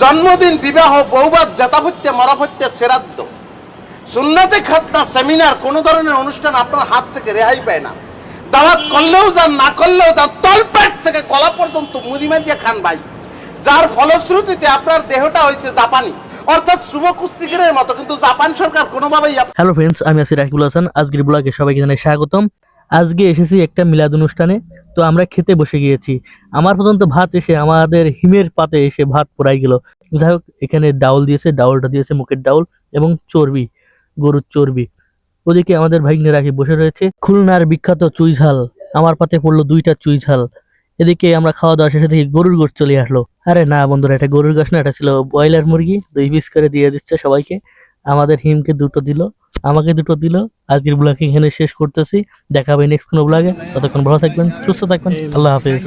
জন্মদিন, বিবাহ বৌবাদ জাতাভত্যে, মরাভত্যে সেরাদ্দ সুন্নাতে খাতনা, সেমিনার, কোন ধরনের অনুষ্ঠান আপনার হাত থেকে রেহাই পায় না। দাওয়াত করলেও যান, না করলেও যান, তলপেট থেকে কলা পর্যন্ত মুড়ি মারিয়া খান ভাই। যার ফলশ্রুতিতে আপনার দেহটা হয়েছে জাপানি। অর্থাৎ শুভ কুস্তিগিরের মতো, কিন্তু জাপান সরকার কোনোভাবেই হ্যালো ফ্রেন্ডস আমি আছি রাকিবুল হাসান। আজকের ব্লগে সবাইকে জানাই স্বাগতম। আজকে এসেছি একটা মিলাদ অনুষ্ঠানে, তো আমরা খেতে বসে গিয়েছি। আমার পর্যন্ত ভাত এসে, আমাদের হিমের পাতে এসে ভাত পোড়াই গেল। যাই হোক, এখানে ডাউল দিয়েছে, ডাউলটা দিয়েছে মুখের ডাউল এবং চর্বি, গরুর চর্বি। ওদিকে আমাদের ভাইগনে রাখি বসে রয়েছে। খুলনার বিখ্যাত চুই ঝাল আমার পাতে পড়ল দুইটা চুই ঝাল এদিকে আমরা খাওয়া দাওয়া শেষে দেখি গরুর গোশ চলে আসলো। আরে না বন্ধুরা, এটা গরুর গোশ না, এটা ছিল ব্রয়লার মুরগি, দুই পিস করে দিয়ে দিচ্ছে সবাইকে। আমাদের হিমকে দুটো দিল, আমাকে দুটো দিল। আজকের ব্লগ এখানে শেষ করতেছি। দেখাবে নেক্সট কোনো ব্লগে ততক্ষণ ভালো থাকবেন, সুস্থ থাকবেন। আল্লাহ হাফেজ।